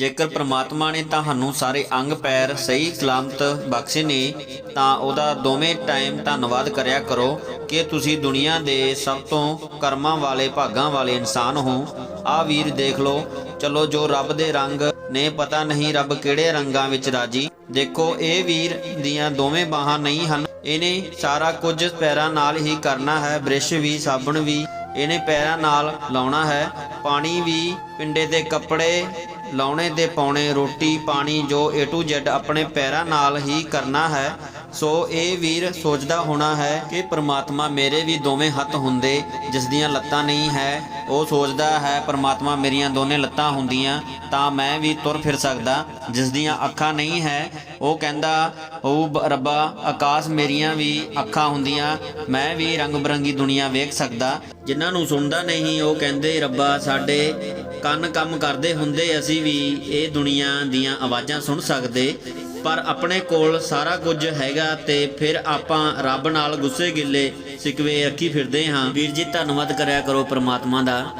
ਜੇਕਰ ਪ੍ਰਮਾਤਮਾ ਨੇ ਤੁਹਾਨੂੰ ਸਾਰੇ ਅੰਗ, ਪੈਰ ਸਹੀ, ਸਲਾਮਤ ਬਖਸ਼ੇ ਨੇ, ਤਾਂ ਉਹਦਾ ਦੋਵੇਂ ਟਾਈਮ ਧੰਨਵਾਦ ਕਰਿਆ ਕਰੋ ਕਿ ਤੁਸੀਂ ਦੁਨੀਆ ਦੇ ਸਭ ਤੋਂ ਕਰਮਾਂ ਵਾਲੇ, ਭਾਗਾਂ ਵਾਲੇ ਇਨਸਾਨ ਹੋ। ਆ ਵੀਰ ਦੇਖ ਲਓ, ਚਲੋ ਜੋ ਰੱਬ ਦੇ ਰੰਗ ਨੇ, ਪਤਾ ਨਹੀਂ ਰੱਬ ਕਿਹੜੇ ਰੰਗਾਂ ਵਿੱਚ ਰਾਜੀ। ਦੇਖੋ, ਇਹ ਵੀਰ ਦੀਆਂ ਦੋਵੇਂ ਬਾਹਾਂ ਨਹੀਂ ਹਨ। ਇਹਨੇ ਸਾਰਾ ਕੁਝ ਪੈਰਾਂ ਨਾਲ ਹੀ ਕਰਨਾ ਹੈ, ਬ੍ਰਸ਼ ਵੀ, ਸਾਬਣ ਵੀ। ਇਹਨੇ ਪੈਰਾਂ ਨਾਲ ਲਾਉਣਾ ਹੈ, ਪਾਣੀ ਵੀ, ਪਿੰਡੇ ਦੇ ਕੱਪੜੇ ਲਾਉਣੇ ਦੇ ਪਾਉਣੇ, ਰੋਟੀ ਪਾਣੀ ਜੋ A to Z ਆਪਣੇ ਪੈਰਾਂ ਨਾਲ ਹੀ ਕਰਨਾ ਹੈ ਸੋ ਇਹ ਵੀਰ ਸੋਚਦਾ ਹੋਣਾ ਹੈ ਕਿ ਪ੍ਰਮਾਤਮਾ ਮੇਰੇ ਵੀ ਦੋਵੇਂ ਹੱਥ ਹੁੰਦੇ, ਜਿਸ ਦੀਆਂ ਲੱਤਾਂ ਨਹੀਂ ਹੈ। ਉਹ ਸੋਚਦਾ ਹੈ, ਪ੍ਰਮਾਤਮਾ ਮੇਰੀਆਂ ਦੋਨੇ ਲੱਤਾਂ ਹੁੰਦੀਆਂ, ਤਾਂ ਮੈਂ ਵੀ ਤੁਰ ਫਿਰ ਸਕਦਾ, ਜਿਸ ਦੀਆਂ ਅੱਖਾਂ ਨਹੀਂ ਹੈ। ਉਹ ਕਹਿੰਦਾ ਉਹ ਬ- ਰੱਬਾ, ਆਕਾਸ਼ ਮੇਰੀਆਂ ਵੀ ਅੱਖਾਂ ਹੁੰਦੀਆਂ, ਮੈਂ ਵੀ ਰੰਗ ਬਰੰਗੀ ਦੁਨੀਆ ਵੇਖ ਸਕਦਾ। ਜਿਨ੍ਹਾਂ ਨੂੰ ਸੁਣਦਾ ਨਹੀਂ, ਉਹ ਕਹਿੰਦੇ, ਰੱਬਾ, ਸਾਡੇ ਕੰਨ ਕੰਮ ਕਰਦੇ ਹੁੰਦੇ, ਅਸੀਂ ਵੀ ਇਹ ਦੁਨੀਆ ਦੀਆਂ ਆਵਾਜ਼ਾਂ ਸੁਣ ਸਕਦੇ। ਪਰ ਆਪਣੇ ਕੋਲ ਸਾਰਾ ਕੁਝ ਹੈਗਾ ਤੇ ਫਿਰ ਆਪਾਂ ਰੱਬ ਨਾਲ ਗੁੱਸੇ ਗਿੱਲੇ ਸਿਕਵੇ ਰੱਖੀ ਫਿਰਦੇ ਹਾਂ। ਵੀਰ ਜੀ, ਧੰਨਵਾਦ ਕਰਿਆ ਕਰੋ ਪ੍ਰਮਾਤਮਾ ਦਾ।